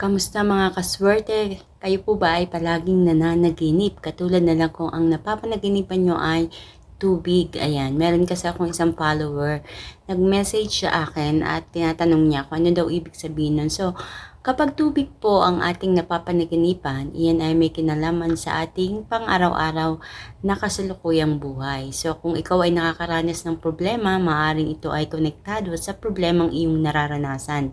Kamusta mga kaswerte? Kayo po ba ay palaging nananaginip? Katulad na lang kung ang napapanaginipan nyo ay tubig. Ayan, meron kasi akong isang follower. Nag-message sa akin at tinatanong niya kung ano daw ibig sabihin nun. So, kapag tubig po ang ating napapanaginipan, iyan ay may kinalaman sa ating pang-araw-araw na kasalukuyang buhay. So, kung ikaw ay nakakaranas ng problema, maaring ito ay konektado sa problemang iyong nararanasan.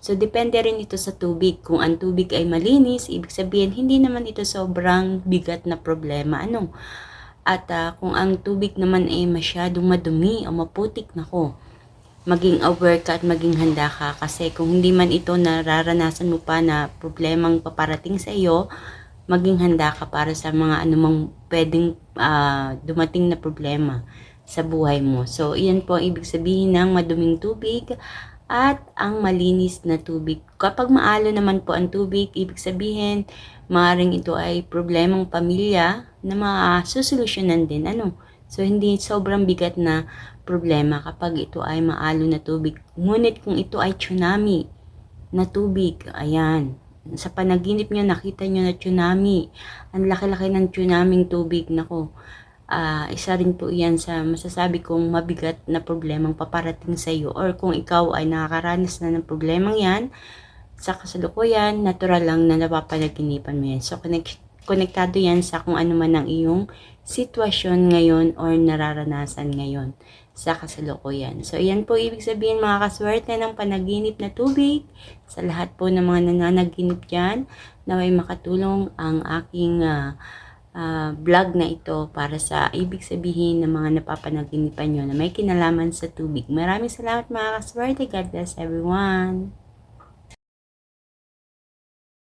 So, depende rin ito sa tubig. Kung ang tubig ay malinis, ibig sabihin, hindi naman ito sobrang bigat na problema. Ano? At ah, kung ang tubig naman ay masyadong madumi o maputik, nako, maging aware ka at maging handa ka. Kasi kung hindi man ito nararanasan mo pa na problemang paparating sa iyo, maging handa ka para sa mga anumang pwedeng ah, dumating na problema sa buhay mo. So, iyan po ang ibig sabihin ng maduming tubig at ang malinis na tubig. Kapag maalo naman po ang tubig, ibig sabihin, maaaring ito ay problemang pamilya na masusolusyonan din. Ano? So, hindi sobrang bigat na problema kapag ito ay maalo na tubig. Ngunit kung ito ay tsunami na tubig, ayan, sa panaginip nyo, nakita nyo na tsunami. Ang laki-laki ng tsunaming tubig, nako. Ah, isa rin po iyan sa masasabi kong mabigat na problemang paparating sa iyo or kung ikaw ay nakakaranas na ng problemang yan sa kasalukuyan, natural lang na napapanaginipan mo yan. So, connect, konektado yan sa kung ano man ang iyong sitwasyon ngayon or nararanasan ngayon sa kasalukuyan. So, iyan po ibig sabihin mga kaswerte ng panaginip na tubig sa lahat po ng mga nananaginip dyan na may makatulong ang aking ah, ah, vlog na ito para sa ibig sabihin ng mga napapanaginipan nyo na may kinalaman sa tubig. Maraming salamat mga kaswerte. God bless everyone.